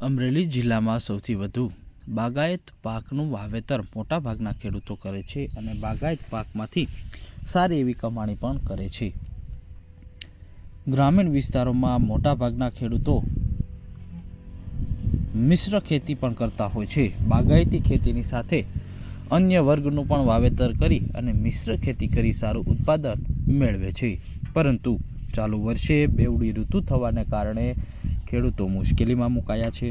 અમરેલી જિલ્લામાં સૌથી વધુ બાગાયત પાકનું વાવેતર મોટાભાગના ખેડૂતો કરે છે અને બાગાયત પાકમાંથી સારી એવી કમાણી પણ કરે છે. ગ્રામીણ વિસ્તારોમાં મોટાભાગના ખેડૂતો મિશ્ર ખેતી પણ કરતા હોય છે. બાગાયતી ખેતીની સાથે અન્ય વર્ગનું પણ વાવેતર કરી અને મિશ્ર ખેતી કરી સારું ઉત્પાદન મેળવે છે. પરંતુ ચાલુ વર્ષે બેવડી ઋતુ થવાને કારણે ખેડૂતો મુશ્કેલીમાં મુકાયા છે.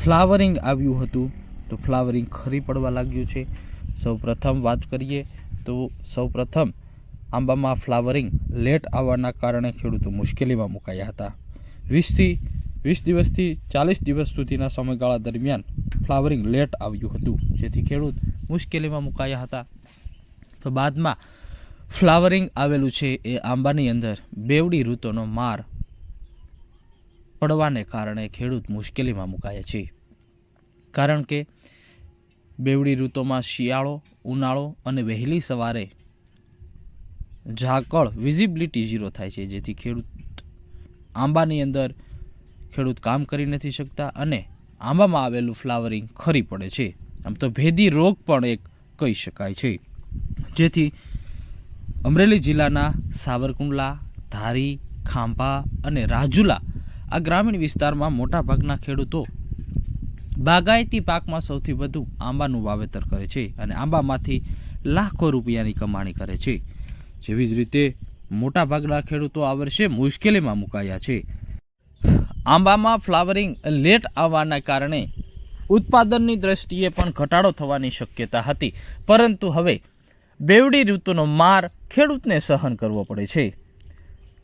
ફ્લાવરિંગ આવ્યું હતું તો ફ્લાવરિંગ ખરી પડવા લાગ્યું છે. સૌ પ્રથમ વાત કરીએ તો સૌ પ્રથમ આંબામાં ફ્લાવરિંગ લેટ આવવાના કારણે ખેડૂતો મુશ્કેલીમાં મુકાયા હતા. વીસથી, વીસ દિવસથી ચાલીસ દિવસ સુધીના સમયગાળા દરમિયાન ફ્લાવરિંગ લેટ આવ્યું હતું, જેથી ખેડૂત મુશ્કેલીમાં મુકાયા હતા. તો બાદમાં ફ્લાવરિંગ આવેલું છે એ આંબાની અંદર બેવડી ઋતુનો માર પડવાને કારણે ખેડૂત મુશ્કેલીમાં મુકાય છે. કારણ કે બેવડી ઋતુમાં શિયાળો, ઉનાળો અને વહેલી સવારે ઝાકળ વિઝિબિલિટી ઝીરો થાય છે, જેથી ખેડૂત આંબાની અંદર ખેડૂત કામ કરી નથી શકતા અને આંબામાં આવેલું ફ્લાવરિંગ ખરી પડે છે. આમ તો ભેદી રોગ પણ એક કહી શકાય છે. જેથી અમરેલી જિલ્લાના સાવરકુંડલા, ધારી, ખાંભા અને રાજુલા આ ગ્રામીણ વિસ્તારમાં મોટાભાગના ખેડૂતો બાગાયતી પાકમાં સૌથી વધુ આંબાનું વાવેતર કરે છે અને આંબામાંથી લાખો રૂપિયાની કમાણી કરે છે. જેવી જ રીતે મોટાભાગના ખેડૂતો આ વર્ષે મુશ્કેલીમાં મુકાયા છે. આંબામાં ફ્લાવરિંગ લેટ આવવાના કારણે ઉત્પાદનની દ્રષ્ટિએ પણ ઘટાડો થવાની શક્યતા હતી. પરંતુ હવે બેવડી ઋતુનો માર ખેડૂતને સહન કરવો પડે છે.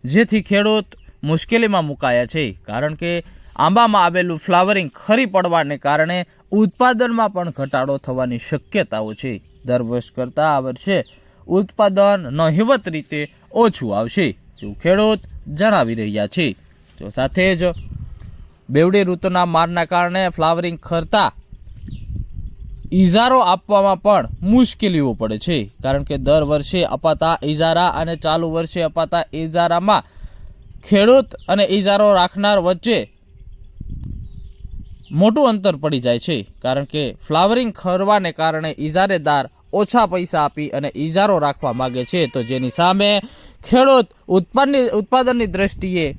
જેથી ખેડૂત મુશ્કેલીમાં મુકાયા છે. કારણ કે આંબામાં આવેલું ફ્લાવરિંગ ખરી પડવાને કારણે ઉત્પાદનમાં પણ ઘટાડો થવાની શક્યતાઓ છે. દર વર્ષ કરતાં આ વર્ષે ઉત્પાદન નહિવત રીતે ઓછું આવશે જો ખેડૂત જણાવી રહ્યા છે. તો સાથે જ બેવડી ઋતુના મારના કારણે ફ્લાવરિંગ ખરતા ઇજારો આપવામાં પણ મુશ્કેલીઓ પડે છે. કારણ કે દર વર્ષે અપાતા ઇજારા અને ચાલુ વર્ષે અપાતા ઇજારામાં ખેડૂત અને ઇજારો રાખનાર વચ્ચે મોટું અંતર પડી જાય છે. કારણ કે ફ્લાવરિંગ ખરવાને કારણે ઇજારેદાર ઓછા પૈસા આપી અને ઇજારો રાખવા માગે છે. તો જેની સામે ખેડૂત ઉત્પાદનની ઉત્પાદનની દ્રષ્ટિએ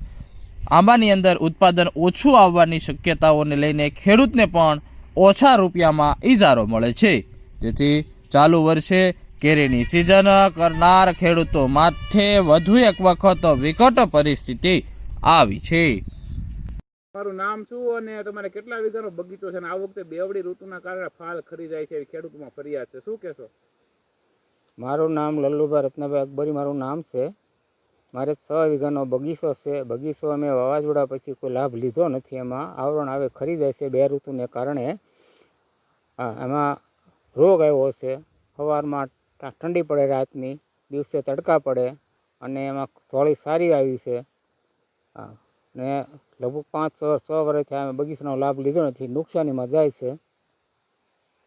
આંબાની અંદર ઉત્પાદન ઓછું આવવાની શક્યતાઓને લઈને ખેડૂતને પણ ઓછા રૂપિયામાં ઇજારો મળે છે. જેથી ચાલુ વર્ષે કેરીની સિઝન કરનાર ખેડૂતો માથે વધુ એક વખત વિકટ પરિસ્થિતિ આવી છે. તમારું નામ શું અને તમારે કેટલા વીઘાનો બગીચો છે? અને આ વખતે બેવડી ઋતુના કારણે ફાલ ખરી જાય છે ખેડૂતમાં ફરિયાદ છે. શું કહેશો? મારું નામ લલ્લુભાઈ રત્નભાઈ અકબરી મારું નામ છે. મારે છ વીઘાનો બગીચો છે. બગીચો અમે વાવાઝોડા પછી કોઈ લાભ લીધો નથી. એમાં આવરણ આવે ખરી જાય છે બે ઋતુને કારણે. હા એમાં રોગ આવ્યો છે. સવારમાં ઠંડી પડે રાતની, દિવસે તડકા પડે અને એમાં થોડી સારી આવી છે. હા, ને લગભગ પાંચ, છ વર્ષથી અમે બગીચાનો લાભ લીધો નથી, નુકસાનીમાં જાય છે.